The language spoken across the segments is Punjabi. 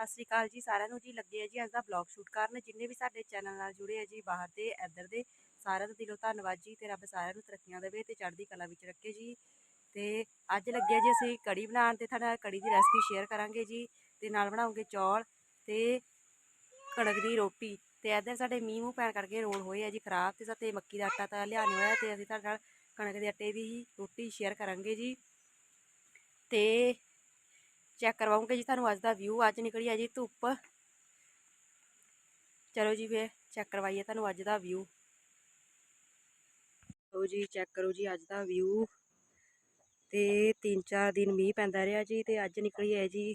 ਸਤਿ ਸ੍ਰੀ ਅਕਾਲ ਜੀ ਸਾਰਿਆਂ ਨੂੰ ਜੀ। ਲੱਗੇ ਆ ਜੀ ਅੱਜ ਦਾ ਬਲੌਗ ਸ਼ੂਟ ਕਰਨ। ਜਿੰਨੇ ਵੀ ਸਾਡੇ ਚੈਨਲ ਨਾਲ ਜੁੜੇ ਆ ਜੀ, ਬਾਹਰ ਦੇ, ਇੱਧਰ ਦੇ, ਸਾਰਿਆਂ ਦਾ ਦਿਲੋਂ ਧੰਨਵਾਦ ਜੀ ਤੇ ਰੱਬ ਸਾਰਿਆਂ ਨੂੰ ਤਰੱਕੀਆਂ ਦੇਵੇ ਤੇ ਚੜ੍ਹਦੀ ਕਲਾ ਵਿੱਚ ਰੱਖੇ ਜੀ। ਤੇ ਅੱਜ ਲੱਗਿਆ ਜੀ ਅਸੀਂ ਕੜੀ ਬਣਾਉਣ ਤੇ ਤੁਹਾਡਾ ਕੜੀ ਦੀ ਰੈਸਪੀ ਸ਼ੇਅਰ ਕਰਾਂਗੇ ਜੀ ਤੇ ਨਾਲ ਬਣਾਉਂਗੇ ਚੌਲ ਤੇ ਕਣਕ ਦੀ ਰੋਟੀ। ਤੇ ਇੱਧਰ ਸਾਡੇ ਮੀਂਹ ਮੂੰਹ ਪੈਣ ਕਰਕੇ ਰੋਲ ਹੋਏ ਆ ਜੀ ਖਰਾਬ ਤੇ ਸਾਤੇ ਮੱਕੀ ਦਾ ਆਟਾ ਤਾਂ ਲਿਆ ਨਹੀਂ ਹੋਇਆ ਤੇ ਅਸੀਂ ਤੁਹਾਡੇ ਨਾਲ ਕਣਕ ਦੇ ਆਟੇ ਦੀ ਰੋਟੀ ਸ਼ੇਅਰ ਕਰਾਂਗੇ ਜੀ। ਤੇ ਚੈੱਕ ਕਰਵਾਉਂਗੇ ਜੀ ਤੁਹਾਨੂੰ ਅੱਜ ਦਾ ਵਿਊ ਅੱਜ ਨਿਕਲੀ ਆ ਜੀ ਧੁੱਪ। ਚਲੋ ਜੀ ਫੇਰ ਚੈੱਕ ਕਰਵਾਈਏ ਤੁਹਾਨੂੰ ਅੱਜ ਦਾ ਵਿਊ ਲਓ ਜੀ, ਚੈੱਕ ਕਰੋ ਜੀ ਅੱਜ ਦਾ ਵਿਊ ਤੇ 3-4 ਦਿਨ ਮੀਂਹ ਪੈਂਦਾ ਰਿਹਾ ਜੀ ਤੇ ਅੱਜ ਨਿਕਲੀ ਹੈ ਜੀ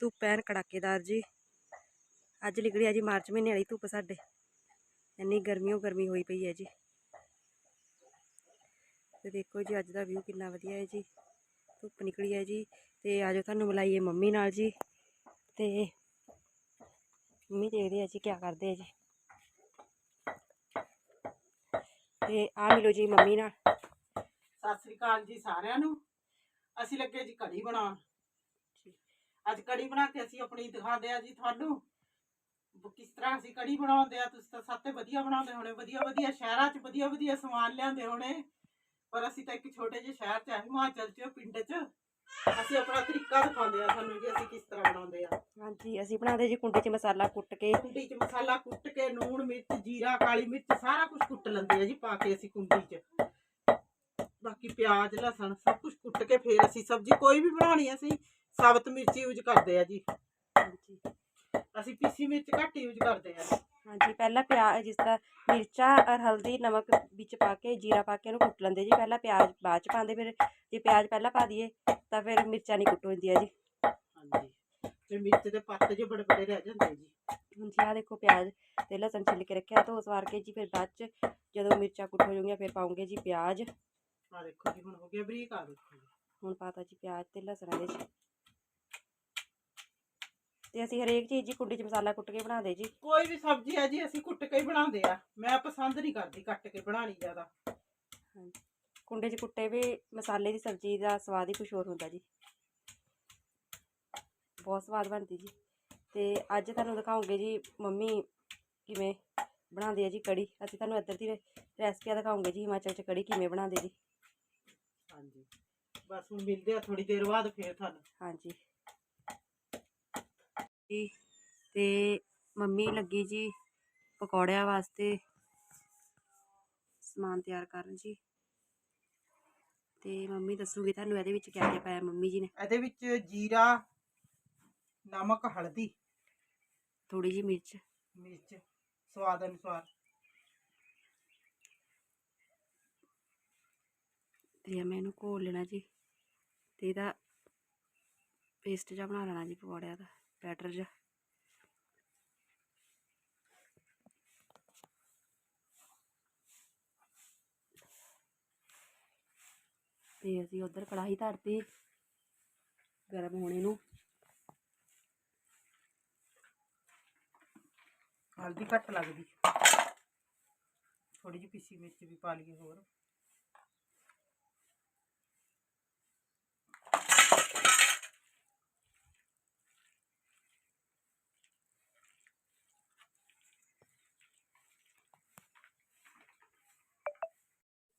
ਧੁੱਪ ਐਨ ਕੜਾਕੇਦਾਰ ਜੀ। ਅੱਜ ਨਿਕਲੀ ਹੈ ਜੀ ਮਾਰਚ ਮਹੀਨੇ ਵਾਲੀ ਧੁੱਪ ਸਾਡੇ। ਇੰਨੀ ਗਰਮੀਓ ਗਰਮੀ ਹੋਈ ਪਈ ਹੈ ਜੀ। ਤੇ ਦੇਖੋ ਜੀ ਅੱਜ ਦਾ ਵਿਊ ਕਿੰਨਾ ਵਧੀਆ ਹੈ ਜੀ। ਧੁੱਪ ਨਿਕਲੀ ਹੈ ਜੀ। ਤੇ ਆਜੋ ਤੁਹਾਨੂੰ ਮਿਲਾਈਏ ਮੰਮੀ ਨਾਲ ਜੀ। ਤੇ ਮੰਮੀ ਦੇਖਦੇ ਆ ਜੀ ਕੀ ਕਰਦੇ ਆ ਜੀ। ਤੇ ਆ ਮਿਲੋ ਜੀ ਮੰਮੀ ਨਾਲ। ਸਤਿ ਸ੍ਰੀ ਅਕਾਲ ਜੀ ਸਾਰਿਆਂ ਨੂੰ। ਅਸੀਂ ਲੱਗੇ ਜੀ ਕੜੀ ਬਣਾਉਣ। ਅੱਜ ਕੜੀ ਬਣਾ ਕੇ ਅਸੀਂ ਆਪਣੀ ਦਿਖਾਉਂਦੇ ਆ ਜੀ ਤੁਹਾਨੂੰ। ਕਿਸ ਤਰ੍ਹਾਂ ਅਸੀਂ ਕੜੀ ਬਣਾਉਂਦੇ ਆ। ਤੁਸੀਂ ਤਾਂ ਸਾਤੇ ਵਧੀਆ ਬਣਾਉਂਦੇ ਹੋਣੇ। ਵਧੀਆ ਵਧੀਆ ਸ਼ਹਿਰਾਂ 'ਚ ਵਧੀਆ ਵਧੀਆ ਸਮਾਨ ਲਿਆਂਦੇ ਹੋਣੇ। ਪਰ ਅਸੀਂ ਤਾਂ ਇੱਕ ਛੋਟੇ ਜਿਹੇ ਸ਼ਹਿਰ 'ਚ ਆ, ਹਿਮਾਚਲ 'ਚ, ਪਿੰਡ 'ਚ। ਅਸੀਂ ਆਪਣਾ ਤਰੀਕਾ ਦਿਖਾਉਂਦੇ ਆ ਤੁਹਾਨੂੰ ਜੀ ਅਸੀਂ ਕਿਸ ਤਰ੍ਹਾਂ ਬਣਾਉਂਦੇ ਆ ਹਾਂਜੀ ਅਸੀਂ ਬਣਾਉਂਦੇ ਜੀ ਕੁੰਡੇ 'ਚ ਮਸਾਲਾ ਕੁੱਟ ਕੇ। ਕੁੰਡੀ 'ਚ ਮਸਾਲਾ ਕੁੱਟ ਕੇ ਨੂਣ ਮਿਰਚ ਜੀਰਾ ਕਾਲੀ ਮਿਰਚ ਸਾਰਾ ਕੁਝ ਕੁੱਟ ਲੈਂਦੇ ਆ ਜੀ ਪਾ ਕੇ ਅਸੀਂ ਕੁੰਡੀ 'ਚ। ਬਾਕੀ ਪਿਆਜ਼ ਲਸਣ ਸਭ ਕੁਝ ਕੁੱਟ ਕੇ ਫੇਰ ਅਸੀਂ ਸਬਜ਼ੀ ਕੋਈ ਵੀ ਬਣਾਉਣੀ ਆ, ਅਸੀਂ ਸਾਬਤ ਮਿਰਚ ਯੂਜ਼ ਕਰਦੇ ਆ ਜੀ। ਹਾਂਜੀ। ਅਸੀਂ ਪੀਸੀ ਮਿਰਚ ਘੱਟ ਯੂਜ਼ ਕਰਦੇ ਆ ਹਾਂਜੀ ਪਹਿਲਾਂ ਪਿਆਜ਼ ਜਿਸ ਤਰ੍ਹਾਂ ਮਿਰਚਾਂ ਔਰ ਹਲਦੀ ਨਮਕ ਵਿੱਚ ਪਾ ਕੇ ਜੀਰਾ ਪਾ ਕੇ ਉਹਨੂੰ ਕੁੱਟ ਲੈਂਦੇ ਜੀ। ਪਹਿਲਾਂ ਪਿਆਜ਼ ਬਾਅਦ ਚ ਪਾਉਂਦੇ ਫਿਰ ਜੇ ਪਿਆਜ਼ ਪਹਿਲਾਂ ਪਾ ਦਈਏ ਤਾਂ ਫਿਰ ਮਿਰਚਾਂ ਨਹੀਂ ਕੁੱਟ ਹੁੰਦੀਆਂ ਜੀ। ਹਾਂਜੀ। ਤੇ ਮਿਰਚ ਦੇ ਪੱਤ ਜੇ ਬੜੇ ਬੜੇ ਰਹਿ ਜਾਂਦੇ ਜੀ। ਹੁਣ ਜੀ ਆਹ ਦੇਖੋ ਪਿਆਜ਼ ਤੇ ਲਸਣ ਛਿੱਲ ਕੇ ਰੱਖਿਆ ਧੋ ਸਵਾਰ ਕੇ ਜੀ ਫਿਰ ਬਾਅਦ ਚ ਜਦੋਂ ਮਿਰਚਾਂ ਕੁੱਟ ਹੋ ਜਾਣਗੀਆਂ ਫਿਰ ਪਾਉਂਗੇ ਜੀ ਪਿਆਜ਼। ਆ ਦੇਖੋ ਜੀ ਹੁਣ ਹੋ ਗਿਆ ਬਰੀਕ ਆ ਦੇਖੋ ਜੀ। ਹੁਣ ਪਾਤਾ ਜੀ ਪਿਆਜ਼ ਤੇ ਲਸਣ ਚ। ਤੇ ਅਸੀਂ ਹਰੇਕ ਚੀਜ਼ ਜੀ ਕੁੰਡੀ 'ਚ ਮਸਾਲਾ ਕੁੱਟ ਕੇ ਬਣਾਉਂਦੇ ਜੀ। ਕੋਈ ਵੀ ਸਬਜ਼ੀ ਆ ਜੀ ਅਸੀਂ ਕੁੱਟ ਕੇ ਹੀ ਬਣਾਉਂਦੇ ਆ। ਮੈਂ ਪਸੰਦ ਨਹੀਂ ਕਰਦੀ ਕੱਟ ਕੇ ਬਣਾਣੀ ਜ਼ਿਆਦਾ। ਕੁੰਡੇ 'ਚ ਕੁੱਟੇ ਵੀ ਮਸਾਲੇ ਦੀ ਸਬਜ਼ੀ ਦਾ ਸਵਾਦ ਹੀ ਕੁਝ ਹੋਰ ਹੁੰਦਾ ਜੀ। ਬਹੁਤ ਸਵਾਦ ਬਣਦੀ ਜੀ। ਤੇ ਅੱਜ ਤੁਹਾਨੂੰ ਦਿਖਾਉਂਗੇ ਜੀ ਮੰਮੀ ਕਿਵੇਂ ਬਣਾਉਂਦੇ ਆ ਜੀ ਕੜੀ। ਅਸੀਂ ਤੁਹਾਨੂੰ ਇੱਧਰ ਦੀ ਰੈਸਪੀਆਂ ਦਿਖਾਉਂਗੇ ਜੀ ਹਿਮਾਚਲ 'ਚ ਕੜੀ ਕਿਵੇਂ ਬਣਾਉਂਦੇ ਜੀ। ਹਾਂਜੀ। ਬਸ ਹੁਣ ਮਿਲਦੇ ਆ ਥੋੜੀ ਦੇਰ ਬਾਅਦ ਫੇਰ ਤੁਹਾਨੂੰ। ਹਾਂਜੀ। ਜੀ ਤੇ ਮੰਮੀ ਲੱਗੀ ਜੀ ਪਕੌੜਿਆਂ ਵਾਸਤੇ ਸਮਾਨ ਤਿਆਰ ਕਰਨ ਜੀ। ਤੇ ਮੰਮੀ ਦੱਸੂਗੀ ਤੁਹਾਨੂੰ ਇਹਦੇ ਵਿੱਚ ਕਿਆ ਕਿਆ ਪਾਇਆ ਮੰਮੀ ਜੀ ਨੇ। ਇਹਦੇ ਵਿੱਚ ਜੀਰਾ ਨਮਕ ਹਲਦੀ। ਥੋੜੀ ਜੀ ਮਿਰਚ। ਮਿਰਚ ਸਵਾਦ ਅਨੁਸਾਰ। ਤੇ ਮੈਂ ਇਹਨੂੰ ਘੋਲ ਲੈਣਾ ਜੀ। ਤੇ ਇਹਦਾ ਪੇਸਟ ਜਿਹਾ ਬਣਾ ਲੈਣਾ ਜੀ ਪਕੌੜਿਆਂ ਦਾ। ਬੈਟਰ ਜਿਹਾ। ਤੇ ਅਸੀਂ ਉਧਰ ਕੜਾਹੀ ਧਰਤੀ, ਗਰਮ ਹੋਣੇ ਨੂੰ। ਹਲਦੀ ਘੱਟ ਲੱਗਦੀ। ਥੋੜੀ ਜਿਹੀ ਪੀਸੀ ਮਿਰਚ ਵੀ ਪਾ ਲਈਏ ਹੋਰ।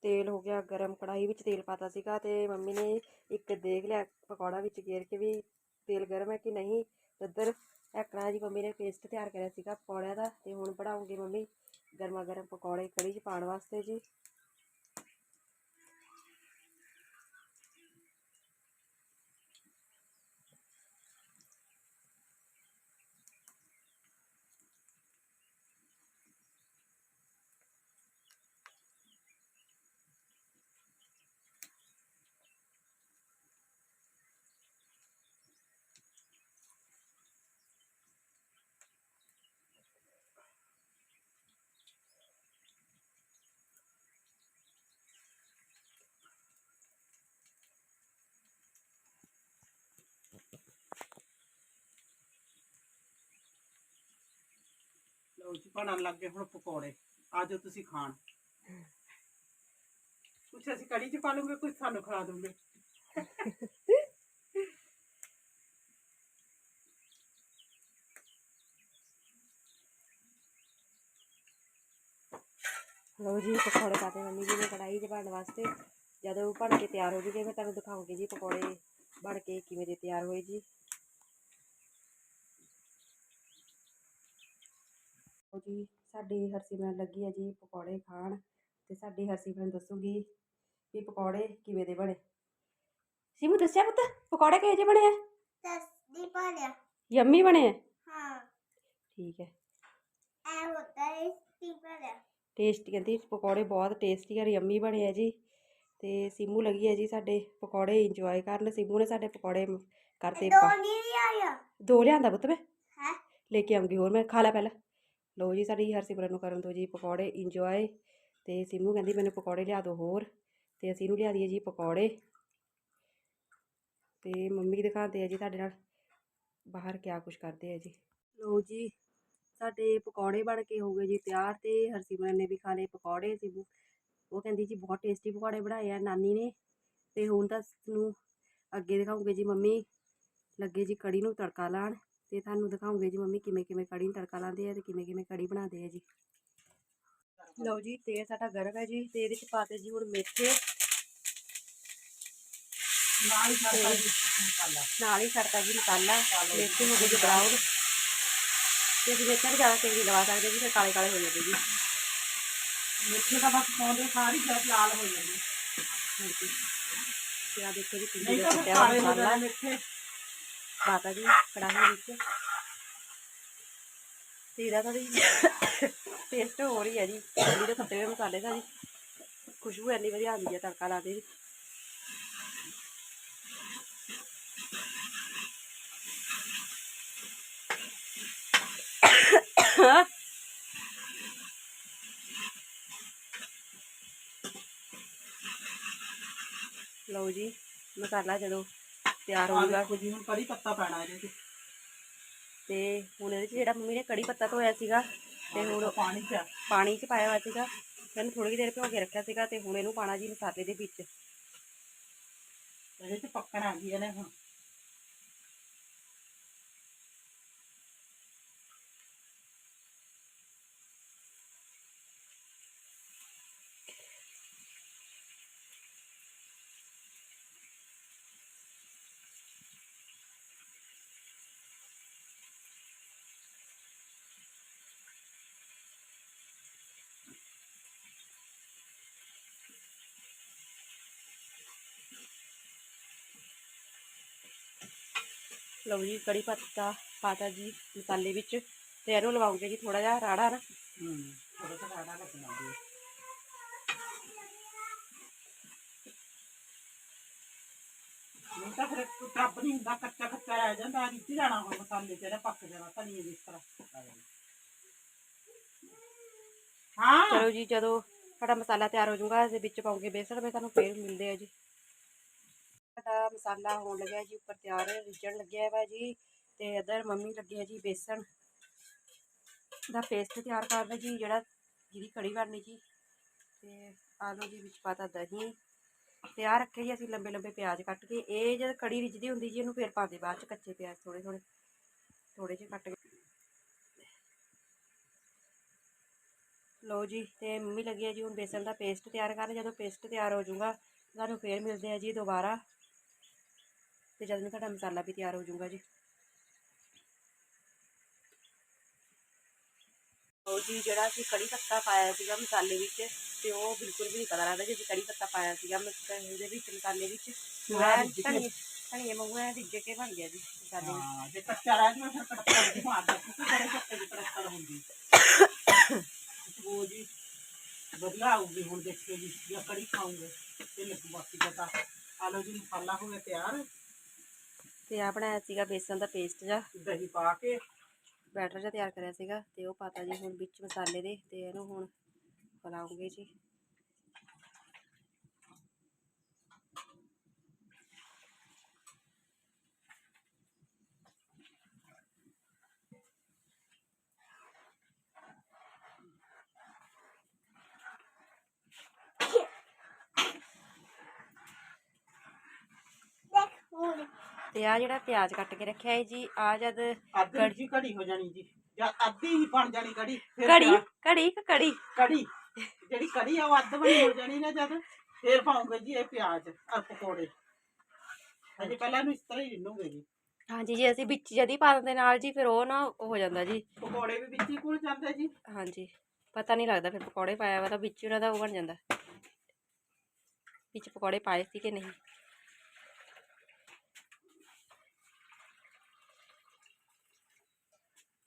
ਤੇਲ ਹੋ ਗਿਆ, ਗਰਮ ਕੜਾਹੀ ਵਿੱਚ ਤੇਲ ਪਾਤਾ ਸੀਗਾ ਤੇ ਮੰਮੀ ਨੇ ਇੱਕ ਦੇਖ ਲਿਆ ਪਕੌੜਾ ਵਿੱਚ ਗੇਰ ਕੇ ਵੀ ਤੇਲ ਗਰਮ ਹੈ ਕਿ ਨਹੀਂ। ਉੱਧਰ ਐਕਣਾ ਜੀ ਮੰਮੀ ਨੇ ਪੇਸਟ ਤਿਆਰ ਕਰਿਆ ਸੀਗਾ ਪਕੌੜਿਆਂ ਦਾ ਤੇ ਹੁਣ ਬਣਾਉਂਗੀ ਮੰਮੀ ਗਰਮਾ ਗਰਮ ਪਕੌੜੇ ਕੜੀ 'ਚ ਪਾਉਣ ਵਾਸਤੇ ਜੀ। ਬਣਨ ਲੱਗ ਗਏ ਹੁਣ ਪਕੌੜੇ। ਆਜੋ ਤੁਸੀਂ ਖਾਣ। ਕੁਛ ਅਸੀਂ ਕੜੀ ਚ ਪਾ ਲੂਗੇ, ਕੁਛ ਸਾਨੂੰ ਖਵਾ ਦੋਗੇ। ਲਓ ਜੀ, ਪਕੌੜੇ ਪਾਤੇ ਮੰਮੀ ਜੀ ਨੇ ਕੜਾਈ 'ਚ ਬਣਨ ਵਾਸਤੇ। ਜਦੋਂ ਉਹ ਭੜ ਕੇ ਤਿਆਰ ਹੋ ਜੂਗੇ, ਮੈਂ ਤੁਹਾਨੂੰ ਦਿਖਾਉਂਗੀ ਜੀ ਪਕੌੜੇ ਬਣ ਕੇ ਕਿਵੇਂ ਦੇ ਤਿਆਰ ਹੋਏ ਜੀ। ਦੇਖੋ ਜੀ ਸਾਡੀ ਹਰਸਿਮਰਨ ਲੱਗੀ ਹੈ ਜੀ ਪਕੌੜੇ ਖਾਣ ਤੇ ਸਾਡੀ ਹਰਸਿਮਰਨ ਦੱਸੂਗੀ ਕਿ ਪਕੌੜੇ ਕਿਵੇਂ ਦੇ ਬਣੇ। ਸਿਮੂ ਦੱਸਿਆ ਪੁੱਤ ਪਕੌੜੇ ਕਿਹੋ ਜਿਹੇ ਬਣੇ ਆ? ਦੱਸਦੀ ਬਣਿਆ ਯੰਮੀ ਬਣੇ ਹਾਂ। ਠੀਕ ਹੈ। ਐ ਹੁੰਦਾ ਟੇਸਟੀ ਬਣਿਆ ਟੇਸਟੀ ਕਹਿੰਦੀ ਪਕੌੜੇ ਬਹੁਤ ਟੇਸਟੀ ਔਰ ਯੰਮੀ ਬਣੇ ਆ ਜੀ। ਤੇ ਸਿਮੂ ਲੱਗੀ ਹੈ ਜੀ ਸਾਡੇ ਪਕੌੜੇ ਇੰਜੋਏ ਕਰਨ। ਸਿਮੂ ਨੇ ਸਾਡੇ ਪਕੌੜੇ ਕਰਤੇ ਦੋ ਨਹੀਂ ਆਇਆ ਦੋ ਲਿਆਂਦਾ ਪੁੱਤ ਮੈਂ। ਹੈ? ਲੈ ਕੇ ਆਉਂਗੀ ਹੋਰ ਮੈਂ ਖਾ ਲੈ ਪਹਿਲਾਂ। ਲਓ ਜੀ, ਸਾਡੀ ਹਰਸਿਮਰਨ ਨੂੰ ਕਰਨ ਦੋ ਜੀ ਪਕੌੜੇ ਇੰਜੋਏ ਤੇ ਸਿਮੂ ਕਹਿੰਦੀ ਮੈਨੂੰ ਪਕੌੜੇ ਲਿਆ ਦਿਓ ਹੋਰ ਤੇ ਅਸੀਂ ਨੂੰ ਲਿਆ ਦਈਏ ਜੀ ਪਕੌੜੇ। ਤੇ ਮੰਮੀ ਦਿਖਾਉਂਦੇ ਆ ਜੀ ਤੁਹਾਡੇ ਨਾਲ ਬਾਹਰ ਕਿਆ ਕੁਝ ਕਰਦੇ ਆ ਜੀ। ਲਓ ਜੀ, ਸਾਡੇ ਪਕੌੜੇ ਬਣ ਕੇ ਹੋ ਗਏ ਜੀ ਤਿਆਰ ਤੇ ਹਰਸਿਮਰਨ ਨੇ ਵੀ ਖਾ ਲਏ ਪਕੌੜੇ, ਸਿਮੂ ਉਹ ਕਹਿੰਦੀ ਜੀ ਬਹੁਤ ਟੇਸਟੀ ਪਕੌੜੇ ਬਣਾਏ ਆ ਨਾਨੀ ਨੇ ਤੇ ਹੁਣ ਤਾਂ ਨੂੰ ਅੱਗੇ ਦਿਖਾਉਂਗੇ ਜੀ ਮੰਮੀ, ਲੱਗੇ ਜੀ ਕੜੀ ਨੂੰ ਤੜਕਾ ਲਾਉਣ। ਤੇ ਤੁਹਾਨੂੰ ਦਿਖਾਉਂਗੇ ਜੀ ਮੰਮੀ ਕਿਵੇਂ ਕਿਵੇਂ ਕੜੀ ਨੂੰ ਤੜਕਾ ਲਾਉਂਦੇ ਆ ਤੇ ਕਿਵੇਂ ਕਿਵੇਂ ਕੜੀ ਬਣਾਉਂਦੇ ਆ ਜੀ। ਲਓ ਜੀ ਤੇਲ ਸਾਡਾ ਗਰਮ ਹੈ ਜੀ ਤੇ ਇਹਦੇ ਚ ਪਾਤੇ ਜੀ ਹੁਣ ਮੇਥੇ। ਨਾਲ ਹੀ ਕਰਦਾ ਜੀ ਮਸਾਲਾ। ਨਾਲ ਹੀ ਛੱਡਤਾ ਜੀ ਮਸਾਲਾ ਮੇਥੇ ਹੋ ਗਏ ਜੀ ਬਰਾਊਨ ਤੇ ਅਸੀਂ ਮੇਥੇ ਨੂੰ ਜ਼ਿਆਦਾ ਤੇਲ ਨਹੀਂ ਲਵਾ ਸਕਦੇ ਜੀ ਫਿਰ ਕਾਲੇ ਕਾਲੇ ਹੋ ਜਾਂਦੇ ਜੀ। ਮਿੱਠੇ ਦਾ ਬਸ ਪਾਉਂਦੇ ਸਾਰੀ ਜਦ ਲਾਲ ਹੋ ਜਾਂਦੀ। ਹਾਂਜੀ। ਤੇ ਆ ਦੇਖੋ ਜੀ ਕਿੰਨੀ ਤਾਂ ਦਾ ਫਿਰ ਕੁੱਟਿਆ ਹੋਇਆ ਕਾਲੇ ਹੋ ਮਸਾਲਾ। ਮਿੱਠੇ ਪਾਤਾ ਜੀ ਕੜਾਹੀ ਵਿੱਚ। ਤੇ ਇਹਦਾ ਥੋੜੀ ਟੇਸਟ ਹੋ ਰਹੀ ਹੈ ਜੀ। ਜਿਹੜੇ ਕੁੱਟੇ ਹੋਏ ਮਸਾਲੇ ਦਾ ਜੀ। ਖੁਸ਼ਬੂ ਇੰਨੀ ਵਧੀਆ ਆਉਂਦੀ ਹੈ ਤੜਕਾ ਲਾ ਦੇ ਜੀ। ਲਓ ਜੀ, ਮਸਾਲਾ ਜਦੋਂ ਤਿਆਰ ਹੋ ਆ ਜਾਊਗਾ ਦੇਖੋ ਜੀ ਹੁਣ ਕੜੀ ਪੱਤਾ ਪੈਣਾ ਇਹਦੇ ਚ ਤੇ ਹੁਣ ਇਹਦੇ 'ਚ ਜਿਹੜਾ ਮੰਮੀ ਨੇ ਕੜੀ ਪੱਤਾ ਧੋਇਆ ਸੀਗਾ ਤੇ ਹੁਣ ਪਾਣੀ ਚ ਪਾਣੀ 'ਚ ਪਾਇਆ ਹੋਇਆ ਸੀਗਾ ਇਹਨੂੰ ਥੋੜੀ ਦੇਰ ਭਿਓ ਕੇ ਰੱਖਿਆ ਸੀਗਾ ਤੇ ਹੁਣ ਇਹਨੂੰ ਪਾਣਾ ਜੀ ਮਸਾਲੇ ਦੇ ਵਿੱਚ। ਇਹਦੇ ਚ ਪੱਕਣਾ ਜੀ ਇਹਨੇ ਹੁਣ। ਲਓ ਜੀ ਕੜੀ ਪੱਤਾ ਪਾਤਾ ਜੀ ਮਸਾਲੇ ਵਿੱਚ ਤੇ ਇਹਨੂੰ ਲਵਾਉਂਗੇ ਜੀ ਥੋੜਾ ਜਿਹਾ ਰਾੜਾ ਨਾ। ਹੂੰ ਥੋੜਾ ਜਿਹਾ ਰਾੜਾ ਲੱਗਣਾ ਜੀ। ਨਹੀਂ ਤਾਂ ਫਿਰ ਟੱਬ ਨਹੀਂ ਹੁੰਦਾ ਕੱਚਾ ਕੱਚਾ ਰਹਿ ਜਾਂਦਾ ਰਿੱਝ ਜਾਣਾ ਹੁਣ ਮਸਾਲੇ ਚ ਇਹਨੇ ਪੱਕ ਜਾਣਾ ਧਨੀਏ ਦੀ ਤਰ੍ਹਾਂ। ਹਾਂ। ਚਲੋ ਜੀ ਜਦੋਂ ਸਾਡਾ ਮਸਾਲਾ ਤਿਆਰ ਹੋ ਜਾਊਗਾ ਇਹਦੇ ਵਿੱਚ ਪਾਉਂਗੇ ਬੇਸਣ ਮੈਂ ਤੁਹਾਨੂੰ ਫੇਰ ਮਿਲਦੇ ਆ ਜੀ। ਸਾਡਾ ਮਸਾਲਾ ਹੋਣ ਲੱਗਿਆ ਜੀ, ਉੱਪਰ ਤਿਆਰ ਰਿੱਝਣ ਲੱਗਿਆ ਵਾ ਜੀ ਤੇ ਇੱਧਰ ਮੰਮੀ ਲੱਗੇ ਆ ਜੀ ਬੇਸਣ ਦਾ ਪੇਸਟ ਤਿਆਰ ਕਰਦੇ ਜੀ, ਜਿਹੜਾ ਜਿਹਦੀ ਕੜੀ ਬਣਨੀ ਜੀ। ਤੇ ਆਲੂ ਦੇ ਵਿੱਚ ਪਾਤਾ ਦਹੀਂ। ਤਿਆਰ ਰੱਖੇ ਜੀ ਅਸੀਂ ਲੰਬੇ ਲੰਬੇ ਪਿਆਜ਼ ਕੱਟ ਕੇ। ਇਹ ਜਦ ਕੜੀ ਰਿੱਝਦੀ ਹੁੰਦੀ ਜੀ ਇਹਨੂੰ ਫੇਰ ਪਾਉਂਦੇ ਬਾਅਦ ਚ ਕੱਚੇ ਪਿਆਜ਼ ਥੋੜੇ ਥੋੜੇ ਥੋੜੇ ਜਿਹੇ ਕੱਟ ਕੇ। ਲਓ ਜੀ, ਤੇ ਮੰਮੀ ਲੱਗੀ ਹੈ ਜੀ ਹੁਣ ਬੇਸਣ ਦਾ ਪੇਸਟ ਤਿਆਰ ਕਰਨ। ਜਦੋਂ ਪੇਸਟ ਤਿਆਰ ਹੋ ਜਾਊਗਾ, ਤੁਹਾਨੂੰ ਫੇਰ ਮਿਲਦੇ ਆ ਜੀ ਦੁਬਾਰਾ। ਤੇ ਜਦ ਨੂੰ ਤੁਹਾਡਾ ਮਸਾਲਾ ਵੀ ਤਿਆਰ ਹੋ ਜਾਊਗਾ ਜੀ। ਲਓ ਜੀ ਜਿਹੜਾ ਅਸੀਂ ਕੜੀ ਪੱਤਾ ਪਾਇਆ ਸੀਗਾ ਮਸਾਲੇ ਵਿੱਚ ਤੇ ਉਹ ਬਿਲਕੁਲ ਵੀ ਨਹੀਂ ਪਤਾ ਲੱਗਦਾ ਜੇ ਅਸੀਂ ਕੜੀ ਪੱਤਾ ਪਾਇਆ ਸੀਗਾ ਮਸਾਲੇ ਦੇ ਵਿੱਚ ਮਸਾਲੇ ਵਿੱਚ। ਪੂਰਾ ਐਨ ਰਿੱਝ ਕੇ। ਧਨੀਏ ਧਨੀਏ ਵਾਂਗੂ ਐਨ ਰਿੱਝ ਕੇ ਬਣ ਗਿਆ ਜੀ ਮਸਾਲੇ ਵਿੱਚ। ਹਾਂ ਜੇ ਕੱਚਾ ਰਹਿ ਜਾਵੇ ਫਿਰ ਕੜਕਾ ਨਹੀਂ ਮਾਰਦਾ ਕਿਉਂਕਿ ਬੜੇ ਕੱਚੇ ਦੀ ਕੜਕਾ ਹੁੰਦੀ। ਉਹ ਜੀ ਵਧੀਆ ਆਊਗੀ ਹੁਣ ਦੇਖਿਓ ਜੀ ਜੇ ਕੜੀ ਖਾਓਗੇ ਤੇ ਲੱਗੂ ਬਾਕੀ ਦਾ ਤਾਂ ਆ ਲਓ ਜੀ ਮਸਾਲਾ ਹੋ ਗਿਆ ਤਿਆਰ। ਤੇ ਆ ਬਣਾਇਆ ਸੀਗਾ ਬੇਸਣ ਦਾ ਪੇਸਟ ਜਾਂ ਦਹੀਂ ਪਾ ਕੇ। ਬੈਟਰ ਜਿਹਾ ਤਿਆਰ ਕਰਿਆ ਸੀਗਾ ਤੇ ਉਹ ਪਾਤਾ ਜੀ ਹੁਣ ਵਿੱਚ ਮਸਾਲੇ ਦੇ ਤੇ ਇਹਨੂੰ ਹੁਣ ਫਲਾਉਂਗੇ ਜੀ। ਤੇ ਆ ਜਿਹੜਾ ਪਿਆਜ਼ ਕੱਟ ਕੇ ਰੱਖਿਆ ਹੈ ਜੀ ਆ ਜਦ ਅੱਧੀ ਜੀ ਕੜੀ ਹੋ ਜਾਣੀ ਜੀ। ਜਾਂ ਅੱਧੀ ਹੀ ਬਣ ਜਾਣੀ ਕੜੀ ਫਿਰ ਕੜੀ ਕਿ ਕੜੀ ਕੜੀ। ਜਿਹੜੀ ਕੜੀ ਆ ਉਹ ਅੱਧ ਬਣੀ ਹੋ ਜਾਣੀ ਨਾ ਜਦ ਫੇਰ ਪਾਉਂਗੇ ਜੀ ਇਹ ਪਿਆਜ਼ ਔਰ ਪਕੌੜੇ। ਅਜੇ ਪਹਿਲਾਂ ਇਹਨੂੰ ਇਸ ਤਰ੍ਹਾਂ ਹੀ ਰਿੰਨੂਗੇ ਜੀ। ਹਾਂਜੀ ਜੀ ਅਸੀਂ ਵਿੱਚ ਜਦੀ ਪਾ ਦਿੰਦੇ ਨਾਲ ਜੀ ਫਿਰ ਉਹ ਨਾ ਉਹ ਹੋ ਜਾਂਦਾ ਜੀ। ਪਕੌੜੇ ਵੀ ਵਿੱਚ ਹੀ ਘੁਲ ਜਾਂਦੇ ਜੀ। ਹਾਂਜੀ ਪਤਾ ਨਹੀਂ ਲੱਗਦਾ ਫਿਰ ਪਕੌੜੇ ਪਾਇਆ ਵਾ ਤਾਂ ਵਿੱਚ ਉਹਨਾਂ ਦਾ ਉਹ ਬਣ ਜਾਂਦਾ। ਵਿੱਚ ਪਕੌੜੇ ਪਾਏ ਸੀ ਕਿ ਨਹੀਂ?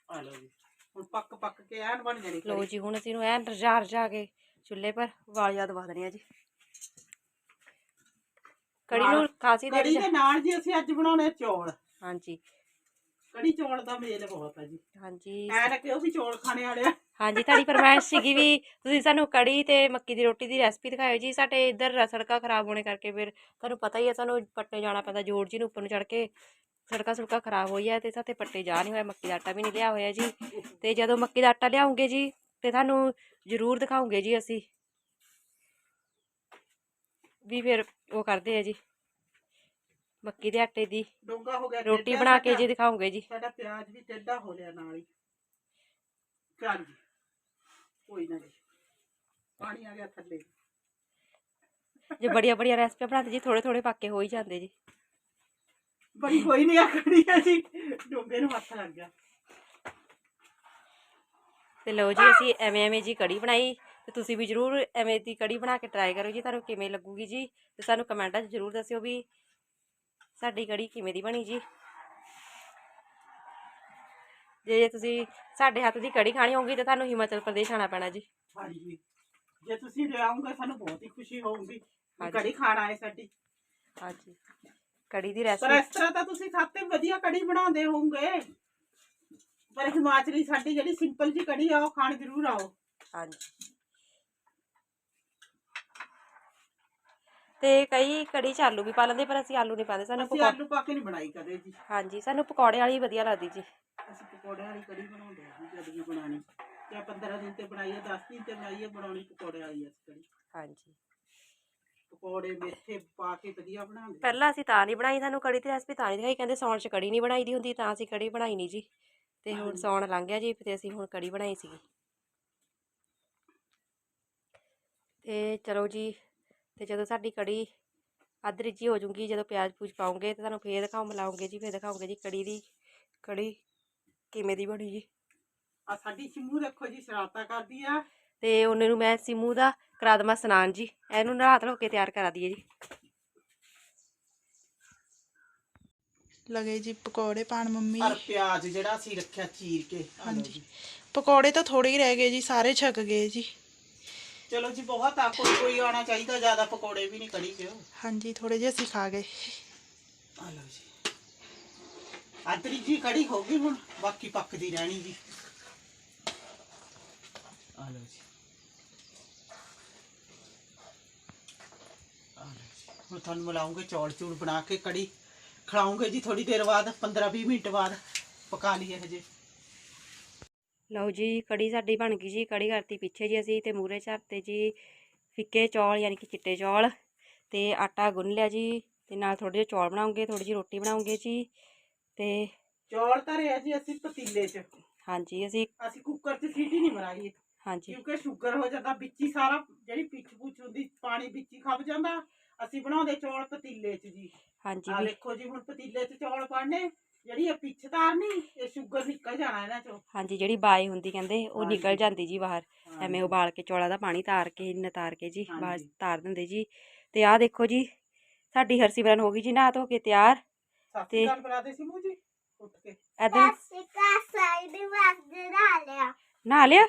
ਆ ਲਓ ਜੀ। ਹੁਣ ਪੱਕ ਪੱਕ ਕੇ ਐਨ ਬਣ ਜਾਣੀ ਲੋ ਜੀ ਹੁਣ ਅਸੀਂ ਇਹਨੂੰ ਐਨ ਰਜਾ ਰਜਾ ਕੇ ਚੁੱਲ੍ਹੇ ਪਰ ਵਾਲੀਆਂ ਦਵਾ ਦੇਣੀ ਆ ਜੀ। ਕੜੀ ਨੂੰ ਖਾਸੀ ਦੇਰ ਕੜੀ ਦੇ ਨਾਲ ਜੀ ਅਸੀਂ ਅੱਜ ਬਣਾਉਣੇ ਚੌਲ। ਹਾਂਜੀ। ਕੜੀ ਚੌਲ ਦਾ ਮੇਲ ਬਹੁਤ ਹੈ ਜੀ। ਹਾਂਜੀ। ਐ ਉਹ ਵੀ ਚੌਲ ਖਾਣੇ ਵਾਲੇ ਆ? ਹਾਂਜੀ ਤੁਹਾਡੀ ਫਰਮਾਇਸ਼ ਸੀਗੀ ਵੀ ਤੁਸੀਂ ਸਾਨੂੰ ਕੜੀ ਤੇ ਮੱਕੀ ਦੀ ਰੋਟੀ ਦੀ ਰੈਸਪੀ ਦਿਖਾਇਓ ਜੀ। ਸਾਡੇ ਇੱਧਰ ਸੜਕਾਂ ਖਰਾਬ ਹੋਣੇ ਕਰਕੇ ਫਿਰ ਤੁਹਾਨੂੰ ਪਤਾ ਹੀ ਹੈ ਸਾਨੂੰ ਪੱਟੇ ਜਾਣਾ ਪੈਂਦਾ ਜੋੜ ਜੀ ਨੂੰ ਉੱਪਰ ਨੂੰ ਚੜ ਕੇ। ਸੜਕਾਂ ਸੁੜਕਾਂ ਖਰਾਬ ਹੋਈ ਹੈ ਤੇ ਸਾਥੇ ਪੱਟੇ ਜਾ ਨਹੀਂ ਹੋਇਆ ਮੱਕੀ ਦਾ ਆਟਾ ਵੀ ਨਹੀਂ ਲਿਆ ਹੋਇਆ ਜੀ। ਤੇ ਜਦੋਂ ਮੱਕੀ ਦਾ ਆਟਾ ਲਿਆਉਂਗੇ ਜੀ ਤੇ ਤੁਹਾਨੂੰ ਜ਼ਰੂਰ ਦਿਖਾਉਂਗੇ ਜੀ ਅਸੀਂ। ਵੀ ਫਿਰ ਉਹ ਕਰਦੇ ਆ ਜੀ ਮੱਕੀ ਦੇ ਆਟੇ ਦੀ। ਡੋਂਗਾ ਹੋ ਗਿਆ ਰੋਟੀ ਬਣਾ ਕੇ। ਜੀ ਦਿਖਾਉਂਗੇ ਜੀ। ਸਾਡਾ ਪਿਆਜ਼ ਵੀ ਟੇਢਾ ਹੋ ਲਿਆ ਨਾਲ ਹੀ। ਚੱਲ ਜੀ। ਕੋਈ ਨਾ ਜੀ। ਪਾਣੀ ਆ ਗਿਆ ਥੱਲੇ। ਜੇ ਬੜੀਆਂ ਬੜੀਆਂ ਰੈਸਪੀਆਂ ਬਣਾਉਂਦੇ ਜੀ ਥੋੜੇ ਥੋੜੇ ਪੱਕੇ ਹੋ ਹੀ ਜਾਂਦੇ ਜੀ। ਬੜੀ ਕੋਈ ਨਹੀਂ ਆ ਕੜੀ ਆ ਜੀ। ਡੋਂਗੇ ਨੂੰ ਹੱਥ ਲੱਗ ਗਿਆ। ਤੇ ਲਓ ਜੀ ਅਸੀਂ ਐਵੇਂ ਐਵੇਂ ਜੀ ਕੜੀ ਬਣਾਈ। ਤੇ ਤੁਸੀਂ ਵੀ ਜਰੂਰ ਐਵੇਂ ਦੀ ਕੜੀ ਬਣਾ ਕੇ ਟਰਾਈ ਕਰੋ ਜੀ ਤੁਹਾਨੂੰ ਕਿਵੇਂ ਲੱਗੂਗੀ ਜੀ। ਤੇ ਸਾਨੂੰ ਕਮੈਂਟਾਂ 'ਚ ਜਰੂਰ ਦੱਸਿਓ ਵੀ ਸਾਡੀ ਕੜੀ ਕਿਵੇਂ ਦੀ ਬਣੀ ਜੀ। ਜੇ ਤੁਸੀਂ ਸਾਡੇ ਹੱਥ ਦੀ ਕੜੀ ਖਾਣੀ ਹੋਊਗੀ ਤਾਂ ਤੁਹਾਨੂੰ ਹਿਮਾਚਲ ਪ੍ਰਦੇਸ਼ ਆਉਣਾ ਪੈਣਾ ਜੀ। ਹਾਂਜੀ। ਜੇ ਤੁਸੀਂ ਲਿਆਉਂਗੇ ਸਾਨੂੰ ਬਹੁਤ ਹੀ ਖੁਸ਼ੀ ਹੋਊਗੀ। ਕੜੀ ਖਾਣ ਆਏ ਸਾਡੀ। ਹਾਂਜੀ। ਕੜੀ ਦੀ ਪਰ ਰੈਸਪੀ ਇਸ ਤਰ੍ਹਾਂ ਤਾਂ ਤੁਸੀਂ ਖਾਤੇ ਵਧੀਆ ਕੜੀ ਬਣਾਉਂਦੇ ਹੋਵੋਗੇ। ਪਰ ਹਿਮਾਚਲੀ ਸਾਡੀ ਜਿਹੜੀ ਸਿੰਪਲ ਜੀ ਕੜੀ ਆ ਉਹ ਖਾਣ ਜ਼ਰੂਰ ਆਓ। ਹਾਂਜੀ। ਤੇ ਕਈ ਕੜੀ 'ਚ ਆਲੂ ਵੀ ਪਾ ਲੈਂਦੇ ਪਰ ਅਸੀਂ ਆਲੂ ਨਹੀਂ ਪਾਉਂਦੇ। ਸਾਨੂੰ ਅਸੀਂ ਪਕੌੜੇ ਆਲੂ ਪਾ ਕੇ ਨਹੀਂ ਬਣਾਈ ਕਦੇ ਜੀ। ਹਾਂਜੀ ਸਾਨੂੰ ਪਕੌੜੇ ਵਾਲੀ ਵਧੀਆ ਲੱਗਦੀ ਜੀ। ਅਸੀਂ ਪਕੌੜਿਆਂ ਵਾਲੀ ਕੜੀ ਬਣਾਉਂਦੇ ਹਾਂ ਜੀ ਜਦ ਵੀ ਬਣਾਣੀ ਜਾਂ 15 ਦਿਨ ਤੇ ਬਣਾਈਏ 10 ਦਿਨ ਤੇ ਬਣਾਈਏ ਬਣਾਉਣੀ ਪਕੌੜੇ ਵਾਲੀ ਆ ਕੜੀ। ਹਾਂਜੀ। ਪਕੌੜੇ ਮੇਥੇ ਪਾ ਕੇ ਵਧੀਆ ਬਣਾਉਂਦੇ ਪਹਿਲਾਂ ਅਸੀਂ ਤਾਂ ਨਹੀਂ ਬਣਾਈ ਸਾਨੂੰ ਕੜੀ ਦੀ ਰੈਸਪੀ ਤਾਂ ਨਹੀਂ ਦਿਖਾਈ ਕਹਿੰਦੇ ਸੌਣ 'ਚ ਕੜੀ ਨਹੀਂ ਬਣਾਈ ਦੀ ਹੁੰਦੀ ਤਾਂ ਅਸੀਂ ਕੜੀ ਬਣਾਈ ਨਹੀਂ ਜੀ। ਤੇ ਹੁਣ। ਸੌਣ ਲੰਘ ਗਿਆ ਜੀ ਤੇ ਅਸੀਂ ਹੁਣ ਕੜੀ ਬਣਾਈ ਸੀਗੀ। ਤੇ ਚਲੋ ਜੀ ਤੇ ਜਦੋਂ ਸਾਡੀ ਕੜੀ ਅੱਧ ਰਿੱਝੀ ਹੋ ਜੂਗੀ ਜਦੋਂ ਪਿਆਜ਼ ਪੂਜ ਪਾਉਂਗੇ ਤੇ ਤੁਹਾਨੂੰ ਫੇਰ ਦਿਖਾਉਂ ਮਿਲਾਉਂਗੇ ਜੀ ਫੇਰ ਦਿਖਾਉਂਗੇ ਜੀ ਕੜੀ ਦੀ ਕੜੀ ਕਿਵੇਂ ਦੀ ਬਣੀ ਜੀ। ਆ ਸਾਡੀ ਸਿੰਮੂ ਦੇਖੋ ਜੀ ਸ਼ਰਾਰਤਾਂ ਕਰਦੀ ਆ। ਤੇ ਉਹਨੇ ਨੂੰ ਮੈਂ ਸਿਮੂ ਦਾ ਕਰਾ ਦੇਵਾਂ ਸਨਾਨ ਜੀ। ਇਹਨੂੰ ਨਹਾ ਧੋ ਕੇ ਤਿਆਰ ਕਰਾ ਦਈਏ ਜੀ। ਲਗੇ ਜੀ ਪਕੌੜੇ ਪਾਣ ਮੰਮੀ। ਔਰ ਪਿਆਜ਼ ਜਿਹੜਾ ਅਸੀਂ ਰੱਖਿਆ ਚੀਰ ਕੇ ਆ ਲਓ ਹਾਂਜੀ। ਜੀ। ਪਕੌੜੇ ਤਾਂ ਥੋੜੇ ਹੀ ਰਹਿ ਗਏ ਜੀ ਸਾਰੇ ਛਕ ਗਏ ਜੀ। ਚਲੋ ਜੀ ਬਹੁਤ ਆ ਕੋਈ ਕੋਈ ਆਣਾ ਚਾਹੀਦਾ ਜ਼ਿਆਦਾ ਪਕੌੜੇ ਵੀ ਨਹੀਂ ਕੜੀ ਚ ਹਾਂਜੀ ਥੋੜੇ ਜਿਹੇ ਅਸੀਂ ਖਾ ਗਏ। ਆ ਲਓ ਜੀ। ਆਦਰੀ ਜੀ ਕੜੀ ਹੋ ਗਈ ਹੁਣ ਬਾਕੀ ਪੱਕਦੀ ਰਹਿਣੀ ਜੀ। ਆ ਲਓ ਜੀ ਆ ਲਓ ਜੀ ਹੁਣ ਤੁਹਾਨੂੰ ਮਿਲਾਉਂਗੇ ਚੌਲ ਚੂੜ ਬਣਾ ਕੇ ਕੜੀ ਖਿਲਾਉਂਗੇ ਜੀ ਥੋੜੀ ਦੇਰ ਬਾਅਦ 15 20 ਮਿੰਟ ਬਾਅਦ ਪਕਾ ਲਈਏ ਹਜੇ। ਲਓ ਜੀ ਕੜੀ ਸਾਡੀ ਬਣ ਗਈ ਜੀ ਕੜੀ ਕਰਤੀ ਪਿੱਛੇ ਜੀ ਅਸੀਂ ਤੇ ਮੂਰੇ ਚਰਤੇ ਜੀ ਫਿੱਕੇ ਚੌਲ ਯਾਨੀ ਕਿ ਚਿੱਟੇ ਚੌਲ ਤੇ ਆਟਾ ਗੁੰਨ ਲਿਆ ਜੀ ਤੇ ਨਾਲ ਥੋੜੇ ਜਿਹੇ ਚੌਲ ਬਣਾਉਂਗੇ ਥੋੜੀ ਜਿਹੀ ਰੋਟੀ ਬਣਾਉਂਗੇ ਜੀ ਤੇ ਚੌਲ ਧਰੇ ਆ ਜੀ ਅਸੀਂ ਪਤੀਲੇ 'ਚ। ਹਾਂਜੀ ਅਸੀਂ ਅਸੀਂ ਕੁੱਕਰ 'ਚ ਸੀਟੀ ਨਹੀਂ ਮਰਾਈ ਹਾਂਜੀ। ਕਿਉਂਕਿ ਸ਼ੂਗਰ ਹੋ ਜਾਂਦਾ ਵਿੱਚ ਹੀ ਸਾਰਾ ਜਿਹੜੀ ਪਿੱਛ ਪੁੱਛ ਹੁੰਦੀ ਪਾਣੀ ਵਿੱਚ ਹੀ ਖੱਬ ਜਾਂਦਾ। ਅਸੀਂ ਬਣਾਉਂਦੇ ਚੌਲ ਪਤੀਲੇ 'ਚ ਜੀ। ਹਾਂਜੀ ਆ ਵੀ। ਦੇਖੋ ਜੀ ਹੁਣ ਪਤੀਲੇ 'ਚ ਚੌਲ ਪਾਣੇ ਜਿਹੜੀ ਇਹ ਪਿੱਛ ਤਾਰਨੀ ਇਹ ਸ਼ੂਗਰ ਨਿਕਲ ਜਾਣਾ ਇਹਨਾਂ 'ਚੋਂ। ਹਾਂਜੀ ਜਿਹੜੀ ਬਾਈ ਹੁੰਦੀ ਕਹਿੰਦੇ ਉਹ ਹਾਂਜੀ। ਨਿਕਲ ਜਾਂਦੀ ਜੀ ਬਾਹਰ। ਐਵੇਂ ਉਬਾਲ ਕੇ ਚੌਲਾਂ ਦਾ ਪਾਣੀ ਤਾਰ ਕੇ ਨਤਾਰ ਕੇ ਜੀ ਬਾਹਰ ਹਾਂਜੀ। ਤਾਰ ਦਿੰਦੇ ਜੀ। ਤੇ ਆਹ ਦੇਖੋ ਜੀ ਸਾਡੀ ਹਰਸਿਮਰਨ ਹੋ ਗਈ ਜੀ ਨਹਾ ਧੋ ਕੇ ਤਿਆਰ। ਸਤਿ ਤੇ- ਸ਼੍ਰੀ ਅਕਾਲ ਬੁਲਾ ਦੇ ਸੀ ਮੂੰਹ ਜੀ ਉੱਠ ਕੇ। ਇਦਾਂ ਸਸਿਕਾ ਸਾਈਡ ਵਾਕ ਦੇ ਲਿਆ। ਨਹਾ ਲਿਆ?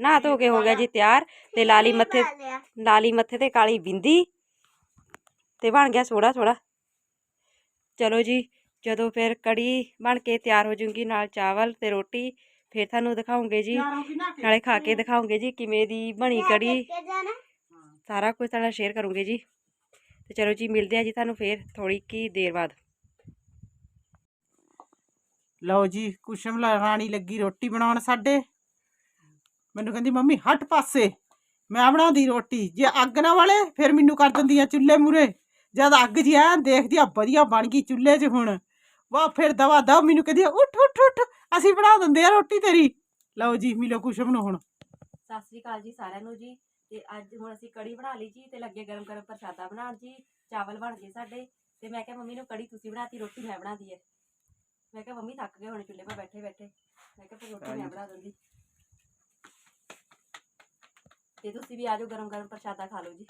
ਨਹਾ ਧੋ ਕੇ ਹੋ ਗਿਆ ਜੀ ਤਿਆਰ। ਤੇ ਲਾਲੀ ਮੱਥੇ ਲਾਲੀ ਮੱਥੇ ਤੇ ਕਾਲੀ ਬਿੰਦੀ। ਤੇ ਬਣ ਗਿਆ ਸੋੜਾ ਥੋੜਾ ਚਲੋ ਜੀ ਜਦੋਂ ਫਿਰ ਕੜੀ ਬਣ ਕੇ ਤਿਆਰ ਹੋ ਜੂਗੀ ਨਾਲ ਚਾਵਲ ਤੇ ਰੋਟੀ ਫਿਰ ਤੁਹਾਨੂੰ ਦਿਖਾਉਂਗੇ ਜੀ। ਨਾਲੇ ਖਾ ਕੇ ਦਿਖਾਉਂਗੇ ਜੀ ਕਿਵੇਂ ਦੀ ਬਣੀ ਕੜੀ। ਸਾਰਾ ਕੁਝ ਤੁਹਾਡਾ ਸ਼ੇਅਰ ਕਰੂੰਗੇ ਜੀ। ਤੇ ਚਲੋ ਜੀ ਮਿਲਦੇ ਆ ਜੀ ਤੁਹਾਨੂੰ ਫਿਰ ਥੋੜੀ ਕੀ ਦੇਰ ਬਾਅਦ। ਲਓ ਜੀ ਕੁਸ਼ਮ ਲਾ- ਰਾਣੀ ਲੱਗੀ ਰੋਟੀ ਬਣਾਉਣ ਸਾਡੇ। ਮੈਨੂੰ ਕਹਿੰਦੀ ਮੰਮੀ ਹਟ ਪਾਸੇ। ਮੈਂ ਬਣਾਉਂਦੀ ਰੋਟੀ। ਜੇ ਅੱਗ ਨਾ ਵਾਲੇ ਫਿਰ ਮੈਨੂੰ ਕਰ ਦਿੰਦੀਆਂ ਚੁੱਲ੍ਹੇ ਮੂਰੇ ਜਦ ਅੱਗ ਜੀ ਐ ਦੇਖਦੀ ਆ ਵਧੀਆ ਬਣ ਗਈ ਚੁੱਲ੍ਹੇ 'ਚ ਹੁਣ। ਵਾਹ ਫਿਰ ਦਵਾ ਦਵ ਮੈਨੂੰ ਕਹਿੰਦੀ ਆ, ਉੱਠ ਉੱਠ ਉੱਠ ਅਸੀਂ ਬਣਾ ਦਿੰਦੇ ਆ ਰੋਟੀ ਤੇਰੀ। ਲਓ ਜੀ ਮਿਲੋ ਕੁਸ਼ਮ ਨੂੰ ਹੁਣ ਸਤਿ ਸ੍ਰੀ ਅਕਾਲ ਜੀ ਸਾਰਿਆਂ ਨੂੰ ਜੀ। ਤੇ ਅੱਜ ਹੁਣ ਅਸੀਂ ਕੜੀ ਬਣਾ ਲਈ ਜੀ ਤੇ ਲੱਗੇ ਗਰਮ ਗਰਮ ਪ੍ਰਸ਼ਾਦਾ ਬਣਾਉਣ ਜੀ। ਚਾਵਲ ਬਣ ਗਏ ਸਾਡੇ ਤੇ ਮੈਂ ਕਿਹਾ ਮੰਮੀ ਨੂੰ ਕੜੀ ਤੁਸੀਂ ਬਣਾਤੀ ਰੋਟੀ ਮੈਂ ਬਣਾਦੀ ਹੈ ਮੈਂ ਕਿਹਾ ਮੰਮੀ ਥੱਕ ਗਏ ਹੁਣ ਚੁੱਲ੍ਹੇ 'ਤੇ ਬੈਠੇ ਬੈਠੇ। ਮੈਂ ਕਿਹਾ ਫਿਰ ਰੋਟੀ ਮੈਂ ਬਣਾ ਦਿੰਦੀ। ਤੇ ਤੁਸੀਂ ਵੀ ਆਜੋ ਗਰਮ ਗਰਮ ਪ੍ਰਸ਼ਾਦਾ ਖਾ ਲਓ ਜੀ।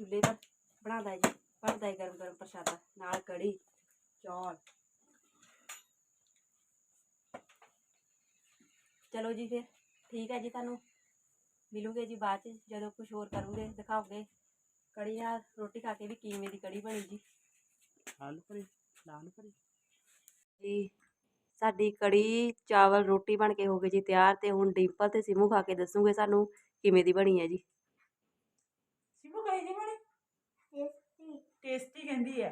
ਚੁੱਲ੍ਹੇ ਦਾ ਬਣਾਦਾ ਜੀ ਹੈ ਗਰਮ ਗਰਮ ਪ੍ਰਸ਼ਾਦਾ ਨਾਲ ਕੜੀ ਚੌਲ। ਚਲੋ ਜੀ ਫਿਰ ਠੀਕ ਹੈ ਜੀ ਤੁਹਾਨੂੰ। ਮਿਲੂਗੇ ਜੀ ਬਾਅਦ ਚ ਜਦੋਂ ਕੁਝ ਹੋਰ ਕਰੂੰਗੇ ਦਿਖਾਓਗੇ ਕੜੀ ਨਾਲ ਰੋਟੀ ਖਾ ਕੇ ਵੀ ਕਿਵੇਂ ਦੀ ਕੜੀ ਬਣੀ ਜੀ। ਲਾਲ ਭਰੀ ਲਾਲ ਭਰੀ ਜੀ ਸਾਡੀ ਕੜੀ ਚਾਵਲ ਰੋਟੀ ਬਣ ਕੇ ਹੋ ਗਈ ਜੀ ਤਿਆਰ ਤੇ ਹੁਣ ਡਿੰਪਲ ਤੇ ਸਿਮੂ ਖਾ ਕੇ ਦੱਸੂਗੇ ਸਾਨੂੰ ਕਿਵੇਂ ਦੀ ਬਣੀ ਹੈ ਜੀ ਸਿਮੂ ਕਹੀ ਜੀ ਬਣੀ ਟੇਸਟੀ ਕਹਿੰਦੀ ਹੈ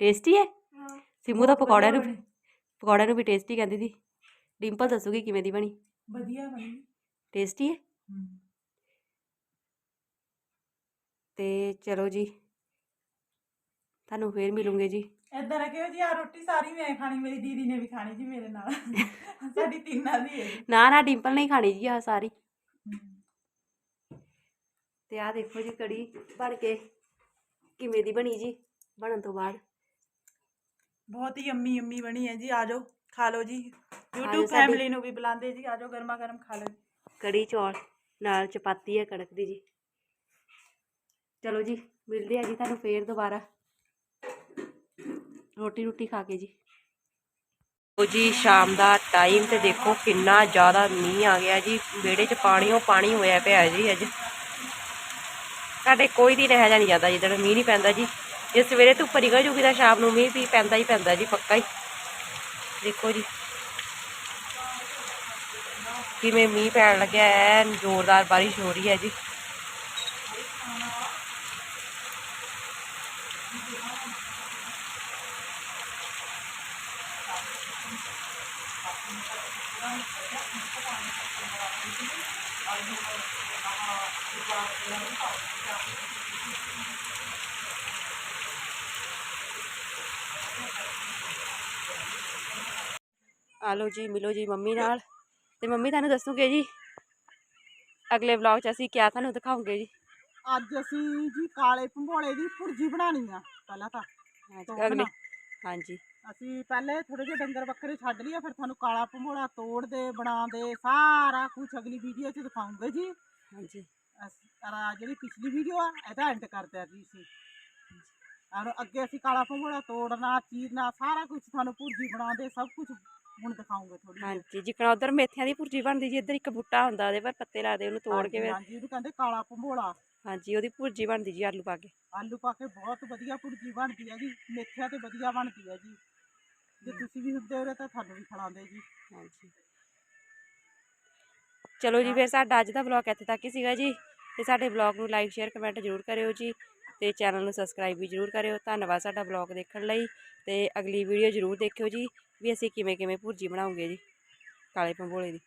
ਟੇਸਟੀ ਹੈ ਹਾਂ। ਸਿਮੂ ਤਾਂ ਪਕੌੜਿਆਂ ਨੂੰ ਪਕੌੜਿਆਂ ਨੂੰ ਵੀ ਟੇਸਟੀ ਕਹਿੰਦੀ ਸੀ ਡਿੰਪਲ ਦੱਸੂਗੀ ਕਿਵੇਂ ਦੀ ਬਣੀ? ਵਧੀਆ ਬਣੀ। ਟੇਸਟੀ ਹੈ। ਤੇ ਚਲੋ ਜੀ। ਤੁਹਾਨੂੰ ਫੇਰ ਮਿਲੂੰਗੇ ਜੀ। ਏਦਾਂ ਰੱਖਿਓ ਜੀ ਆ ਰੋਟੀ ਸਾਰੀ ਮੈਂ ਖਾਣੀ ਮੇਰੀ ਦੀਦੀ ਨੇ ਵੀ ਖਾਣੀ ਜੀ ਮੇਰੇ ਨਾਲ। ਸਾਡੀ ਤਿੰਨਾਂ ਦੀ ਹੈ ਜੀ ਨਾ ਨਾ ਡਿੰਪਲ ਨਹੀਂ ਖਾਣੀ ਜੀ ਆ ਸਾਰੀ। ਤੇ ਆ ਦੇਖੋ ਜੀ ਕੜੀ ਬਣ ਕੇ। ਕਿਵੇਂ ਦੀ ਬਣੀ ਜੀ ਬਣਨ ਤੋਂ ਬਾਅਦ? ਬਹੁਤ ਹੀ ਯੰਮੀ ਯੰਮੀ ਬਣੀ ਹੈ ਜੀ ਆ ਜਾਓ ਖਾ ਲਓ ਜੀ। YouTube ਸਾਡੀ- ਫੈਮਿਲੀ ਨੂੰ ਵੀ ਬੁਲਾਉਂਦੇ ਜੀ ਆ ਜਾਓ ਗਰਮਾ ਗਰਮ ਖਾ ਲਓ ਜੀ। ਕੜੀ ਚੌਲ ਨਾਲ ਚਪਾਤੀ ਹੈ ਕੜਕ ਦੀ ਜੀ। ਚਲੋ ਜੀ ਮਿਲਦੇ ਆ ਜੀ ਤੁਹਾਨੂੰ ਫੇਰ ਦੁਬਾਰਾ। ਰੋਟੀ ਰੋਟੀ ਖਾ ਕੇ ਜੀ। ਉਹ ਜੀ ਸ਼ਾਮ ਦਾ ਟਾਈਮ ਤੇ ਦੇਖੋ ਕਿੰਨਾ ਜ਼ਿਆਦਾ ਮੀਂਹ ਆ ਗਿਆ ਜੀ। ਵਿਹੜੇ 'ਚ ਪਾਣੀ ਉਹ ਪਾਣੀ ਹੋਇਆ ਪਿਆ ਜੀ ਅੱਜ। ਸਾਡੇ ਕੋਈ ਦਿਨ ਇਹੋ ਜਿਹਾ ਨਹੀਂ ਜਾਂਦਾ ਜਿੱਦਣ ਮੀਂਹ ਨਹੀਂ ਪੈਂਦਾ ਜੀ। ਜੇ ਸਵੇਰੇ ਧੁੱਪ ਨਿਕਲ ਜੂਗੀ ਤਾਂ ਸ਼ਾਮ ਨੂੰ ਮੀਂਹ ਵੀ ਪੈਂਦਾ ਹੀ ਪੈਂਦਾ ਜੀ, ਪੱਕਾ ਹੀ। ਦੇਖੋ ਜੀ। ਕਿਵੇਂ ਮੀਂਹ ਪੈਣ ਲੱਗਿਆ ਐ ਜ਼ੋਰਦਾਰ ਬਾਰਿਸ਼ ਹੋ ਰਹੀ ਹੈ ਜੀ। ਆ ਲਓ ਜੀ ਮਿਲੋ ਜੀ ਮੰਮੀ ਨਾਲ। ਤੇ ਮੰਮੀ ਤੁਹਾਨੂੰ ਦੱਸੂਗੇ ਜੀ ਅਗਲੇ ਵਲੌਗ 'ਚ ਅਸੀਂ ਕਿਆ ਤੁਹਾਨੂੰ ਦਿਖਾਉਂਗੇ ਜੀ। ਅੱਜ ਅਸੀਂ ਜੀ ਕਾਲੇ ਭੰਬੋਲੇ ਦੀ ਭੁਰਜੀ ਬਣਾਣੀ ਆ ਪਹਿਲਾਂ ਤਾਂ। ਹਾਂਜੀ, ਤੋੜ ਅਗਲੇ। ਹਾਂਜੀ। ਅਸੀਂ ਪਹਿਲੇ ਥੋੜੇ ਜਿਹੇ ਡੰਗਰ ਬੱਕਰੇ ਛੱਡ ਲਈਏ ਫਿਰ ਤੁਹਾਨੂੰ ਕਾਲਾ ਭੰਬੋਲਾ ਤੋੜਦੇ ਬਣਾਉਂਦੇ ਸਾਰਾ ਕੁਝ ਅਗਲੀ ਵੀਡੀਓ 'ਚ ਦਿਖਾਉਂਗੇ ਜੀ। ਹਾਂਜੀ। ਜਿਹੜੀ ਪਿਛਲੀ ਵੀਡੀਓ ਆ ਇਹਦਾ ਐਂਡ ਕਰਦੇ ਆ ਜੀ ਅਸੀਂ। ਔਰ ਅੱਗੇ ਅਸੀਂ ਕਾਲਾ ਭੰਬੋਲਾ ਤੋੜਨਾ ਚੀਰਨਾ ਸਾਰਾ ਕੁਝ ਤੁਹਾਨੂੰ ਭੁਰਜੀ ਬਣਾਉਂਦੇ ਸਭ ਕੁਝ ਹੁਣ ਦਿਖਾਉਂਗੇ ਥੋੜੀ ਹਾਂਜੀ ਜਿੱਕਣਾ ਉਧਰ ਮੇਥਿਆਂ ਦੀ ਭੁਰਜੀ ਬਣਦੀ ਜੀ ਇੱਧਰ ਇੱਕ ਬੂਟਾ ਹੁੰਦਾ ਉਹਦੇ ਪਰ ਪੱਤੇ ਲਾਦੇ ਉਹਨੂੰ ਤੋੜ ਕੇ ਹਾਂਜੀ ਇਹਨੂੰ ਕਹਿੰਦੇ ਕਾਲਾ ਭੰਬੋਲਾ। ਹਾਂਜੀ ਉਹਦੀ ਭੁਰਜੀ ਬਣਦੀ ਜੀ ਆਲੂ ਪਾ ਕੇ। ਆਲੂ ਪਾ ਕੇ ਬਹੁਤ ਵਧੀਆ ਭੁਰਜੀ ਬਣਦੀ ਹੈ ਜੀ ਮੇਥਿਆਂ ਤੇ ਵਧੀਆ ਬਣਦੀ ਹੈ ਜੀ। ਜੇ ਤੁਸੀਂ ਵੀ ਹੁੰਦੇ ਹੋਰੇ ਤਾਂ ਤੁਹਾਨੂੰ ਵੀ ਖਿਲਾਉਂਦੇ ਜੀ। ਹਾਂਜੀ। ਚਲੋ ਜੀ ਫਿਰ ਸਾਡਾ ਅੱਜ ਦਾ ਵਲੌਗ ਇੱਥੇ ਤੱਕ ਹੀ ਸੀਗਾ ਜੀ। ਤੇ ਸਾਡੇ ਵਲੌਗ ਨੂੰ ਲਾਈਕ ਸ਼ੇਅਰ ਕਮੈਂਟ ਜ਼ਰੂਰ ਕਰਿਓ ਜੀ। ਤੇ ਚੈਨਲ ਨੂੰ ਸਬਸਕ੍ਰਾਈਬ ਵੀ ਜ਼ਰੂਰ ਕਰਿਓ। ਧੰਨਵਾਦ ਸਾਡਾ ਵਲੌਗ ਦੇਖਣ ਲਈ ਤੇ ਅਗਲੀ ਵੀਡੀਓ ਜ਼ਰੂਰ ਦੇਖਿਓ ਜੀ, ਵੀ ਅਸੀਂ ਕਿਵੇਂ ਕਿਵੇਂ ਭੁਰਜੀ ਬਣਾਉਂਗੇ ਜੀ, ਕਾਲੇ ਪੰਬੋਲੇ ਦੀ।